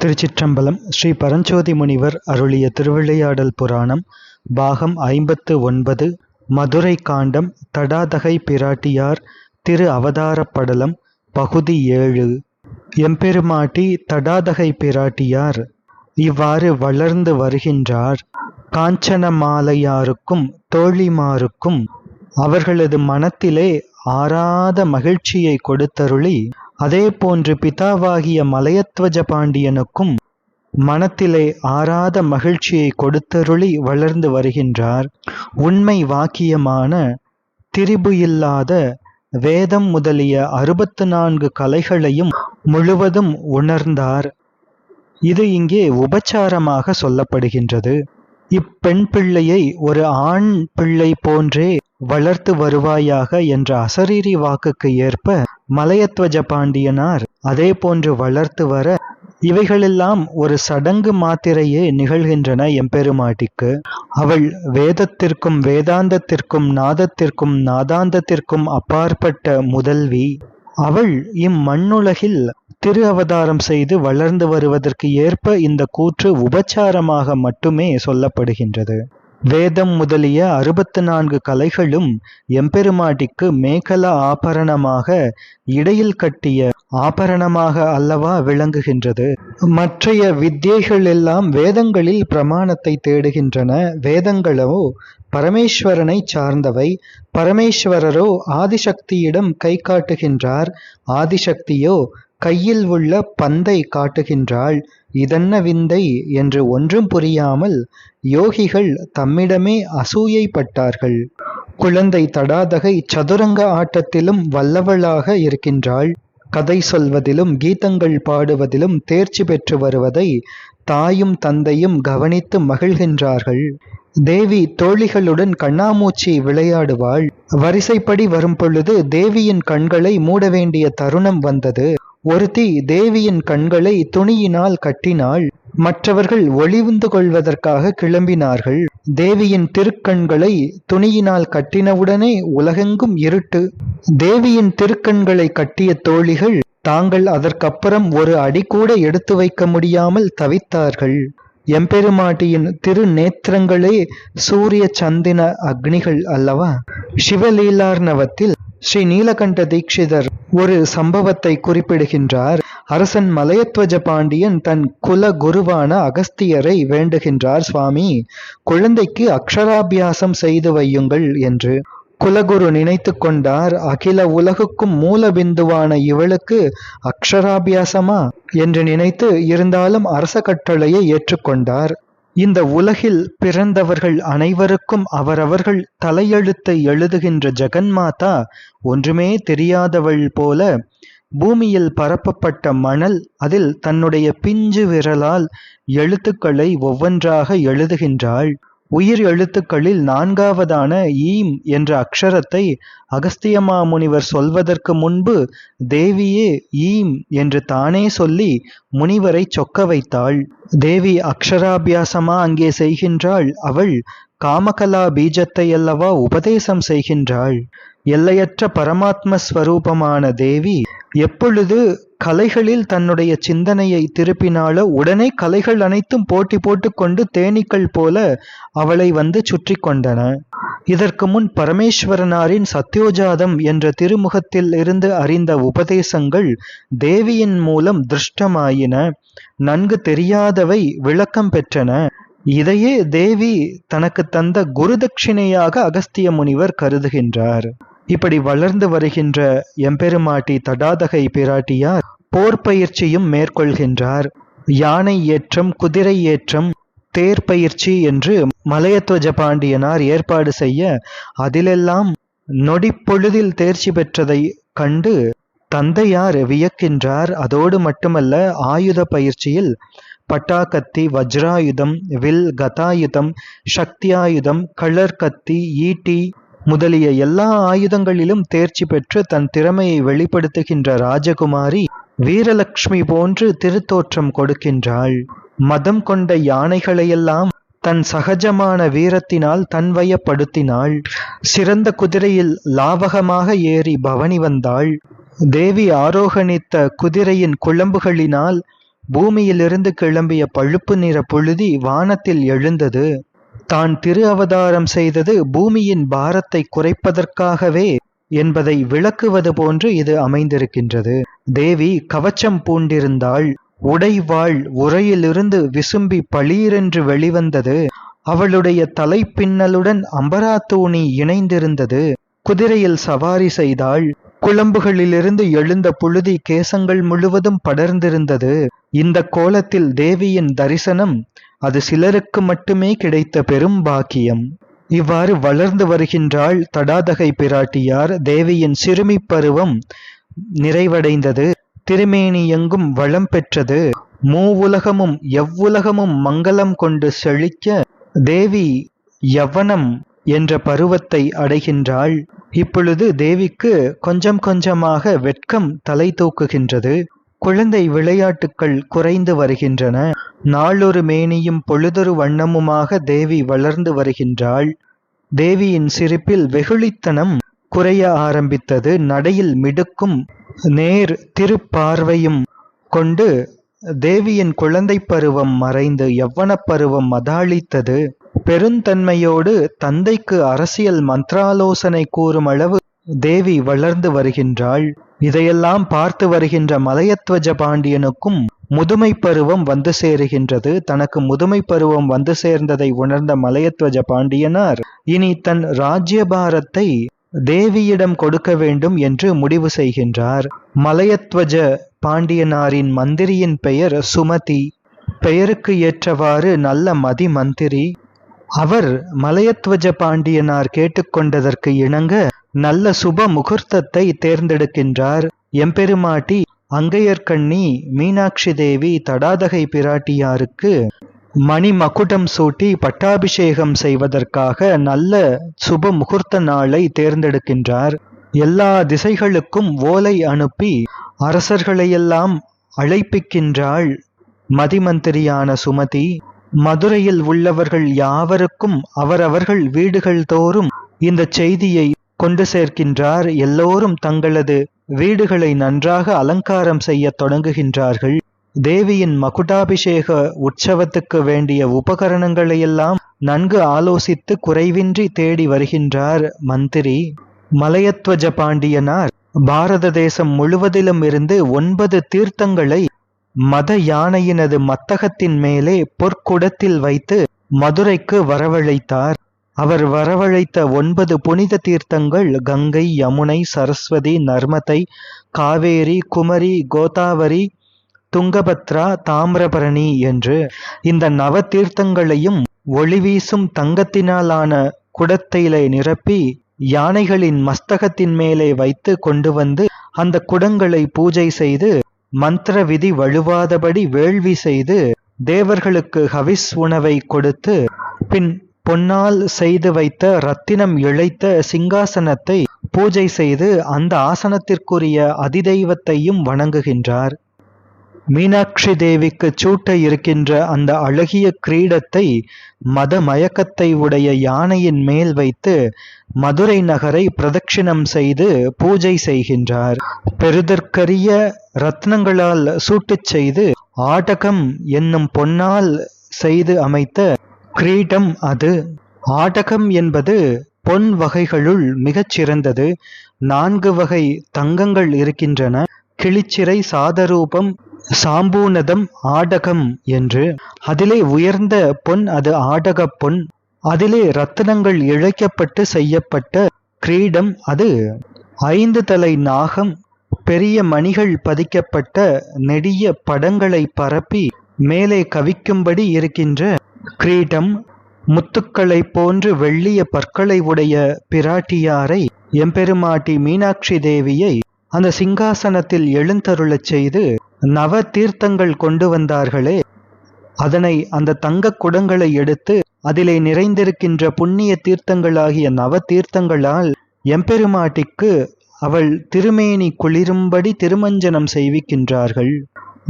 திருச்சிற்றம்பலம் ஸ்ரீ பரஞ்சோதி முனிவர் அருளிய திருவிளையாடல் புராணம் பாகம் ஐம்பத்து ஒன்பது மதுரை காண்டம் தடாதகை பிராட்டியார் திரு அவதாரப் படலம் பகுதி ஏழு. எம்பெருமாட்டி தடாதகை பிராட்டியார் இவ்வாறு வளர்ந்து வருகின்றார். காஞ்சனமாலையாருக்கும் தோழிமாருக்கும் அவர்களது மனத்திலே ஆறாத மகிழ்ச்சியை கொடுத்தருளி அதே போன்று பிதாவாகிய மலையத்வஜ பாண்டியனுக்கும் மனத்திலே ஆறாத மகிழ்ச்சியை கொடுத்தருளி வளர்ந்து வருகின்றார். உண்மை வாக்கியமான திரிபு இல்லாத வேதம் முதலிய அறுபத்து நான்கு கலைகளையும் முழுவதும் உணர்ந்தார். இது இங்கே உபச்சாரமாக சொல்லப்படுகின்றது. இப்பெண் பிள்ளையை ஒரு ஆண் பிள்ளை போன்றே வளர்த்து வருவாயாக என்ற அசரீரி வாக்குக்கு ஏற்ப மலையத்வஜ பாண்டியனார் அதே போன்று வளர்த்து வர இவைகளெல்லாம் ஒரு சடங்கு மாத்திரையே நிகழ்கின்றன எம்பெருமாட்டிக்கு. அவள் வேதத்திற்கும் வேதாந்தத்திற்கும் நாதத்திற்கும் நாதாந்தத்திற்கும் அப்பாற்பட்ட முதல்வி. அவள் இம்மண்ணுலகில் திரு அவதாரம் செய்து வளர்ந்து வருவதற்கு ஏற்ப இந்த கூற்று உபச்சாரமாக மட்டுமே சொல்லப்படுகின்றது. வேதம் முதலிய அறுபத்து நான்கு கலைகளும் எம்பெருமாட்டிக்கு மேகல ஆபரணமாக இடையில் கட்டிய ஆபரணமாக அல்லவா விளங்குகின்றது. மற்றைய வித்தியைகள் எல்லாம் வேதங்களில் பிரமாணத்தை தேடுகின்றன. வேதங்களோ பரமேஸ்வரனை சார்ந்தவை. பரமேஸ்வரரோ ஆதிசக்தியிடம் கை காட்டுகின்றார். ஆதிசக்தியோ கையில் உள்ள பந்தை காட்டுகின்றாள். இதென்ன விந்தை என்று ஒன்றும் புரியாமல் யோகிகள் தம்மிடமே அசூயைப்பட்டார்கள். குழந்தை தடாதகை சதுரங்க ஆட்டத்திலும் வல்லவளாக இருக்கின்றாள். கதை சொல்வதிலும் கீதங்கள் பாடுவதிலும் தேர்ச்சி பெற்று வருவதை தாயும் தந்தையும் கவனித்து மகிழ்கின்றார்கள். தேவி தோழிகளுடன் கண்ணாமூச்சி விளையாடுவாள். வரிசைப்படி வரும் பொழுது தேவியின் கண்களை மூட வேண்டிய தருணம் வந்தது. ஒருத்தி தேவியின் கண்களை துணியினால் கட்டினாள். மற்றவர்கள் ஒளிவுந்து கொள்வதற்காக கிளம்பினார்கள். தேவியின் திருக்கண்களை துணியினால் கட்டினவுடனே உலகெங்கும் இருட்டு. தேவியின் திருக்கண்களை கட்டிய தோழிகள் தாங்கள் அதற்கப்புறம் ஒரு அடி கூட எடுத்து வைக்க முடியாமல் தவித்தார்கள். எம்பெருமாட்டியின் திருநேத்திரங்களே சூரிய சந்தின அக்னிகள் அல்லவா? சிவலீலார்ணவத்தில் ஸ்ரீ நீலகண்ட தீட்சிதர் ஒரு சம்பவத்தை குறிப்பிடுகின்றார். அரசன் மலையத்வஜ பாண்டியன் தன் குல குருவான அகஸ்தியரை வேண்டுகின்றார் சுவாமி. குழந்தைக்கு அக்ஷராபியாசம் செய்து வையுங்கள் என்று. குலகுரு நினைத்து கொண்டார் அகில உலகுக்கும் மூலபிந்துவான இவளுக்கு அக்ஷராபியாசமா? என்று நினைத்து இருந்தாலும் அரச கட்டளையை ஏற்றுக்கொண்டார் இந்த உலகில் பிறந்தவர்கள் அனைவருக்கும் அவரவர்கள் தலையெழுத்தை எழுதுகின்ற ஜெகன்மாதா ஒன்றுமே தெரியாதவள் போல பூமியில் பரப்பப்பட்ட மணல் அதில் தன்னுடைய பிஞ்சு விரலால் எழுத்துக்களை ஒவ்வொன்றாக எழுதுகின்றாள். உயிர் எழுத்துக்களில் நான்காவதான ஈம் என்ற அக்ஷரத்தை அகஸ்தியமா முனிவர் சொல்வதற்கு முன்பு தேவியே ஈம் என்று தானே சொல்லி முனிவரை சொக்க வைத்தாள். தேவி அக்ஷராபியாசமா அங்கே செய்கின்றாள். அவள் காமகலா பீஜத்தை அல்லவா உபதேசம் செய்கின்றாள். எல்லையற்ற பரமாத்ம ஸ்வரூபமான தேவி எப்பொழுது கலைகளில் தன்னுடைய சிந்தனையை திருப்பினாலோ உடனே கலைகள் அனைத்தும் போட்டி போட்டுக்கொண்டு தேனீக்கள் போல அவளை வந்து சுற்றி கொண்டன. இதற்கு முன் பரமேஸ்வரனாரின் சத்யோஜாதம் என்ற திருமுகத்தில் இருந்து அறிந்த உபதேசங்கள் தேவியின் மூலம் திருஷ்டமாயின. நன்கு தெரியாதவை விளக்கம் பெற்றன. இதையே தேவி தனக்கு தந்த குருதட்சிணையாக அகஸ்திய முனிவர் கருதுகின்றார். இப்படி வளர்ந்து வருகின்ற எம்பெருமாட்டி தடாதகை பிராட்டியார் போர் பயிற்சியும் மேற்கொள்கின்றார். யானை ஏற்றம் குதிரை ஏற்றம் தேர் பயிற்சி என்று மலையத்வஜ பாண்டியனார் ஏற்பாடு செய்ய அதிலெல்லாம் நொடிப்பொழுதில் தேர்ச்சி பெற்றதை கண்டு தந்தையார் வியக்கின்றார். அதோடு மட்டுமல்ல ஆயுத பயிற்சியில் பட்டாக்கத்தி வஜ்ராயுதம் வில் கதாயுதம் சக்தியாயுதம் கள்ளர் கத்தி ஈட்டி முதலிய எல்லா ஆயுதங்களிலும் தேர்ச்சி பெற்று தன் திறமையை வெளிப்படுத்துகின்ற ராஜகுமாரி வீரலட்சுமி போன்று திருத்தோற்றம் கொடுக்கின்றாள். மதம் கொண்ட யானைகளையெல்லாம் தன் சகஜமான வீரத்தினால் தன்வயப்படுத்தினாள். சிறந்த குதிரையில் லாவகமாக ஏறி பவனி வந்தாள். தேவி ஆரோகணித்த குதிரையின் குழம்புகளினால் பூமியிலிருந்து கிளம்பிய பழுப்பு நிற புழுதி வானத்தில் எழுந்தது. தான் திரு அவதாரம் செய்தது பூமியின் பாரத்தை குறைப்பதற்காகவே என்பதை விளக்குவது போன்று இது அமைந்திருக்கின்றது. தேவி கவச்சம் பூண்டிருந்தாள் உடைவாள் உரையிலிருந்து விசும்பி பளீரென்று வெளிவந்தது. அவளுடைய தலைப்பின்னலுடன் அம்பராத்தூணி இணைந்திருந்தது. குதிரையில் சவாரி செய்தாள் குழம்புகளிலிருந்து எழுந்த புழுதி கேசங்கள் முழுவதும் படர்ந்திருந்தது. இந்த கோலத்தில் தேவியின் தரிசனம் அது சிலருக்கு மட்டுமே கிடைத்த பெரும் பாக்கியம். இவ்வாறு வளர்ந்து வருகின்றாள் தடாதகை பிராட்டியார் தேவியின் சிறுமி பருவம் நிறைவடைந்தது. திருமேனி எங்கும் வளம் பெற்றது. மூவுலகமும் எவ்வுலகமும் மங்களம் கொண்டு செழிக்க தேவி யவனம் என்ற பருவத்தை அடைகின்றாள். இப்பொழுது தேவிக்கு கொஞ்சம் கொஞ்சமாக வெட்கம் தலை தூக்குகின்றது. குழந்தை விளையாட்டுக்கள் குறைந்து வருகின்றன. நாளொரு மேனியும் பொழுதொரு வண்ணமுமாக தேவி வளர்ந்து வருகின்றாள். தேவியின் சிரிப்பில் வெகுளித்தனம் குறைய ஆரம்பித்தது. நடையில் மிடுக்கும் நேர் திருப்பார்வையும் கொண்டு தேவியின் குழந்தை பருவம் மறைந்து யவ்வனப் பருவம் மதாளித்தது பெருந்தன்மையோடு தந்தைக்கு அரசியல் மந்திராலோசனை கூறும் அளவு தேவி வளர்ந்து வருகின்றாள். இதையெல்லாம் பார்த்து வருகின்ற மலையத்வஜ பாண்டியனுக்கும் முதுமை பருவம் வந்து சேருகின்றது. தனக்கு முதுமை பருவம் வந்து சேர்ந்ததை உணர்ந்த மலையத்வஜ பாண்டியனார் இனி தன் ராஜ்யபாரத்தை தேவியிடம் கொடுக்க வேண்டும் என்று முடிவு செய்கின்றார். மலையத்வஜ பாண்டியனாரின் மந்திரியின் பெயர் சுமதி. பெயருக்கு ஏற்றவாறு நல்ல மதி மந்திரி அவர் மலையத்வஜ பாண்டியனார் கேட்டுக்கொண்டதற்கு இணங்க நல்ல சுப முகூர்த்தத்தை தேர்ந்தெடுக்கின்றார். எம்பெருமாட்டி அங்கையர்கண்ணி மீனாட்சி தேவி தடாதகை பிராட்டியாருக்கு மணி மகுடம் சூட்டி பட்டாபிஷேகம் செய்வதற்காக நல்ல சுப முகூர்த்த நாளை தேர்ந்தெடுக்கின்றார். எல்லா திசைகளுக்கும் ஓலை அனுப்பி அரசர்களையெல்லாம் அழைப்பிக்கின்றாள் மதிமந்திரியான சுமதி. மதுரையில் உள்ளவர்கள் யாவருக்கும் அவரவர்கள் வீடுகள் தோறும் இந்த செய்தியை கொண்டு சேர்க்கின்றார். எல்லோரும் தங்களது வீடுகளை நன்றாக அலங்காரம் செய்ய தொடங்குகின்றார்கள். தேவியின் மகுடாபிஷேக உற்சவத்துக்கு வேண்டிய உபகரணங்களையெல்லாம் நன்கு ஆலோசித்து குறைவின்றி தேடி வருகின்றார் மந்திரி. மலையத்வஜ பாண்டியனார் பாரத தேசம் முழுவதிலும் இருந்து ஒன்பது தீர்த்தங்களை மத யானையினது மத்தகத்தின் மேலே பொற்குடத்தில் வைத்து மதுரைக்கு வரவழைத்தார். அவர் வரவழைத்த ஒன்பது புனித தீர்த்தங்கள் கங்கை யமுனை சரஸ்வதி நர்மதை காவேரி குமரி கோதாவரி துங்கபத்ரா தாமிரபரணி என்று இந்த நவ தீர்த்தங்களையும் ஒளிவீசும் தங்கத்தினாலான குடத்திலே நிரப்பி யானைகளின் மஸ்தகத்தின் மேலே வைத்து கொண்டு வந்து அந்த குடங்களை பூஜை செய்து மந்திர விதி வழுவாதபடி வேள்வி செய்து தேவர்களுக்கு ஹவிஸ் உணவை கொடுத்து பின் பொன்னால் செய்து வைத்த ரத்தினம் இழைத்த சிங்காசனத்தை பூஜை செய்து அந்த ஆசனத்திற்குரிய அதிதெய்வத்தையும் வணங்குகின்றார். மீனாட்சி தேவிக்கு சூட்ட இருக்கின்ற அந்த அழகிய கிரீடத்தை மத மயக்கத்தை உடைய யானையின் மேல் வைத்து மதுரை நகரை பிரதட்சிணம் செய்து பூஜை செய்கின்றார். பெருதற்கரிய ரத்னங்களால் சூட்டுச் செய்து ஆடகம் என்னும் பொன்னால் செய்து அமைத்த கிரீடம் அது. ஆடகம் என்பது பொன் வகைகளுள் மிகச்சிறந்தது நான்கு வகை தங்கங்கள் இருக்கின்றன. கிளிச்சிறை சாதரூபம் சாம்பூனதம் ஆடகம் என்று. அதிலே உயர்ந்த பொன் அது ஆடகப் பொன். அதிலே ரத்தினங்கள் இழைக்கப்பட்டு செய்யப்பட்ட கிரீடம் அது. ஐந்து தலை நாகம் பெரிய மணிகள் பதிக்கப்பட்ட நெடிய படங்களை பரப்பி மேலே கவிக்கும்படி இருக்கின்ற கிரீடம் முத்துக்களைப் போன்று வெள்ளிய பற்களை உடைய பிராட்டியாரை எம்பெருமாட்டி மீனாட்சி தேவியை அந்த சிங்காசனத்தில் எழுந்தருளச் செய்து நவ தீர்த்தங்கள் கொண்டு வந்தார்களே. அதனை அந்த தங்க குடங்களை எடுத்து அதிலே நிறைந்திருக்கின்ற புண்ணிய தீர்த்தங்களாகிய நவ தீர்த்தங்களால் எம்பெருமாட்டிக்கு அவள் திருமேனி குளிரும்படி திருமஞ்சனம் செய்விக்கின்றார்கள்.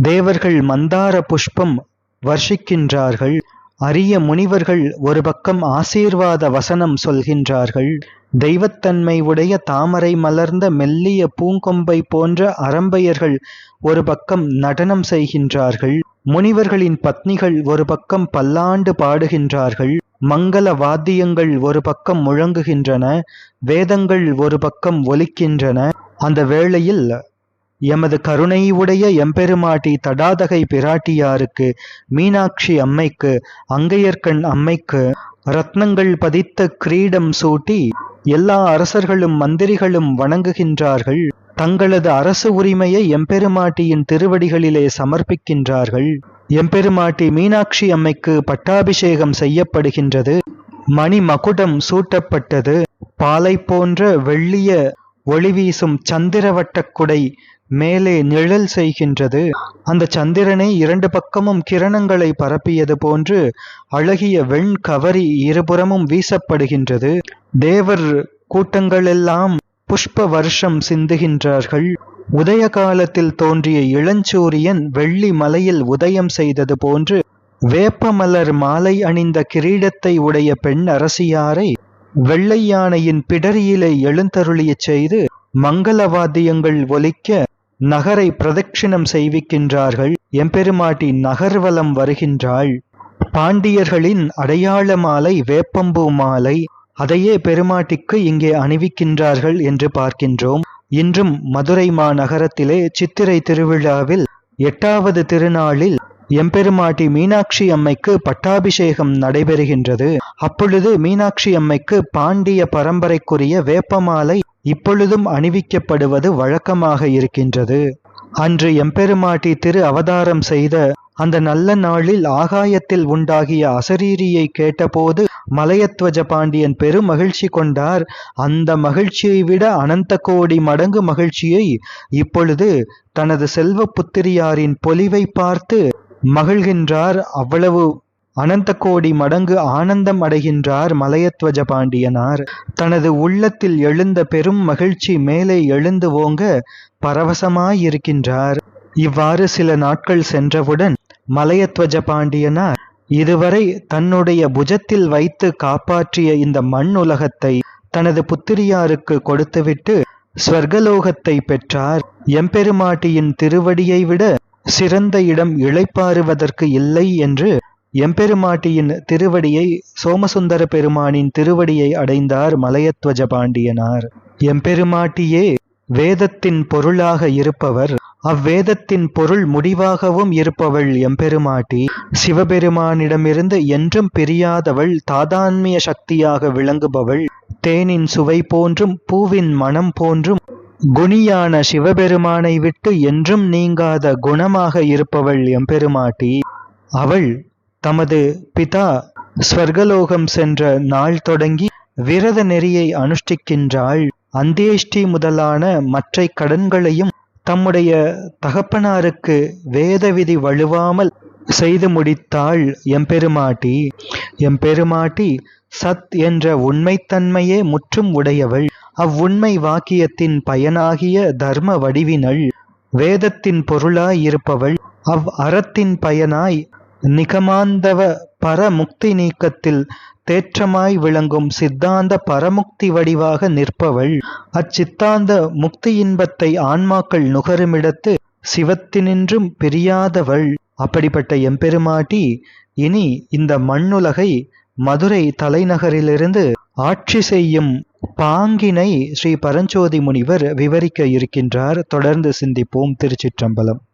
தேவர்கள் மந்தார புஷ்பம் வர்ஷிக்கின்றார்கள். அரிய முனிவர்கள் ஒரு பக்கம் ஆசீர்வாத வசனம் சொல்கின்றார்கள். தெய்வத்தன்மை உடைய தாமரை மலர்ந்த மெல்லிய பூங்கொம்பை போன்ற அரம்பையர்கள் ஒரு பக்கம் நடனம் செய்கின்றார்கள். முனிவர்களின் பத்னிகள் ஒரு பக்கம் பல்லாண்டு பாடுகின்றார்கள். மங்கள வாத்தியங்கள் ஒரு பக்கம் முழங்குகின்றன. வேதங்கள் ஒரு பக்கம் ஒலிக்கின்றன. அந்த வேளையில் எமது கருணை உடைய எம்பெருமாட்டி தடாதகை பிராட்டியாருக்கு மீனாட்சி அம்மைக்கு அங்கையர்கண் அம்மைக்கு ரத்னங்கள் பதித்த கிரீடம் சூட்டி எல்லா அரசர்களும் மந்திரிகளும் வணங்குகின்றார்கள். தங்களது அரசு உரிமையை எம்பெருமாட்டியின் திருவடிகளிலே சமர்ப்பிக்கின்றார்கள். எம்பெருமாட்டி மீனாட்சி அம்மைக்கு பட்டாபிஷேகம் செய்யப்படுகின்றது. மணி மகுடம் சூட்டப்பட்டது. பாலை போன்ற வெள்ளிய ஒளி வீசும் சந்திரவட்டக் மேலே நிழல் செய்கின்றது. அந்த சந்திரனை இரண்டு பக்கமும் கிரணங்களை பரப்பியது போன்று அழகிய வெண் கவரி இருபுறமும் வீசப்படுகின்றது. தேவர் கூட்டங்களெல்லாம் புஷ்ப வருஷம் சிந்துகின்றார்கள். உதய காலத்தில் தோன்றிய இளஞ்சூரியன் வெள்ளி மலையில் உதயம் செய்தது போன்று வேப்பமலர் மாலை அணிந்த கிரீடத்தை உடைய பெண் அரசியாரை வெள்ளை யானையின் பிடரியிலே எழுந்தருளியச் செய்து மங்களவாத்தியங்கள் ஒலிக்க நகரை பிரதட்சிணம் செய்விக்கின்றார்கள். எம்பெருமாட்டி நகர்வலம் வருகின்றாள். பாண்டியர்களின் அடையாள மாலை வேப்பம்பூ மாலை அதையே பெருமாட்டிக்கு இங்கே அணிவிக்கின்றார்கள் என்று பார்க்கின்றோம். இன்றும் மதுரை மாநகரத்திலே சித்திரை திருவிழாவில் எட்டாவது திருநாளில் எம்பெருமாட்டி மீனாட்சி அம்மைக்கு பட்டாபிஷேகம் நடைபெறுகின்றது. அப்பொழுது மீனாட்சி அம்மைக்கு பாண்டிய பரம்பரைக்குரிய வேப்பமாலை இப்பொழுதும் அணிவிக்கப்படுவது வழக்கமாக இருக்கின்றது. அன்று எம்பெருமாட்டி திரு அவதாரம் செய்த அந்த நல்ல நாளில் ஆகாயத்தில் உண்டாகிய அசரீரியை கேட்டபோது மலையத்வஜ பாண்டியன் பெரும் மகிழ்ச்சி கொண்டார். அந்த மகிழ்ச்சியை விட அனந்த கோடி மடங்கு மகிழ்ச்சியை இப்பொழுது தனது செல்வ புத்திரியாரின் பொலிவை பார்த்து மகிழ்கின்றார். அவ்வளவு அனந்த கோடி மடங்கு ஆனந்தம் அடைகின்றார் மலையத்வஜ பாண்டியனார். தனது உள்ளத்தில் எழுந்த பெரும் மகிழ்ச்சி மேலே எழுந்து ஓங்க பரவசமாயிருக்கின்றார். இவ்வாறு சில நாட்கள் சென்றவுடன் மலையத்வஜ பாண்டியனார் இதுவரை தன்னுடைய புஜத்தில் வைத்து காப்பாற்றிய இந்த மண் உலகத்தை தனது புத்திரியாருக்கு கொடுத்துவிட்டு ஸ்வர்கலோகத்தை பெற்றார். எம்பெருமாட்டியின் திருவடியை விட சிறந்த இடம் இளைப்பாறுவதற்கு இல்லை என்று எம்பெருமாட்டியின் திருவடியை சோமசுந்தர பெருமானின் திருவடியை அடைந்தார் மலையத்வஜ பாண்டியனார். எம்பெருமாட்டியே வேதத்தின் பொருளாக இருப்பவர். அவ்வேதத்தின் பொருள் முடிவாகவும் இருப்பவள் எம்பெருமாட்டி. சிவபெருமானிடமிருந்து என்றும் பிரியாதவள் தாதான்மிய சக்தியாக விளங்குபவள். தேனின் சுவை போன்றும் பூவின் மனம் போன்றும் குணியான சிவபெருமானை விட்டு என்றும் நீங்காத குணமாக இருப்பவள் எம்பெருமாட்டி. அவள் தமது பிதா ஸ்வர்கலோகம் சென்ற நாள் தொடங்கி விரத நெறியை அனுஷ்டிக்கின்றாள். அந்தேஷ்டி முதலான மற்ற கடன்களையும் தம்முடைய தகப்பனாருக்கு வேத விதி வழுவாமல் செய்து முடித்தாள் எம்பெருமாட்டி. எம்பெருமாட்டி சத் என்ற உண்மைத்தன்மையே முற்றும் உடையவள். அவ்வுண்மை வாக்கியத்தின் பயனாகிய தர்ம வடிவினள். வேதத்தின் பொருளாய் இருப்பவள். அவ் அறத்தின் பயனாய் நிகமாந்தவ பரமுக்தி நீக்கத்தில் தேற்றமாய் விளங்கும் சித்தாந்த பரமுக்தி வடிவாக நிற்பவள். அச்சித்தாந்த முக்தி இன்பத்தை ஆன்மாக்கள் நுகருமிடத்து சிவத்தினின்றும் பிரியாதவள். அப்படிப்பட்ட எம்பெருமாட்டி இனி இந்த மண்ணுலகை மதுரை தலைநகரிலிருந்து ஆட்சி செய்யும் பாங்கினை ஸ்ரீ பரஞ்சோதி முனிவர் விவரிக்க இருக்கின்றார். தொடர்ந்து சிந்திப்போம் திருச்சிற்றம்பலம்.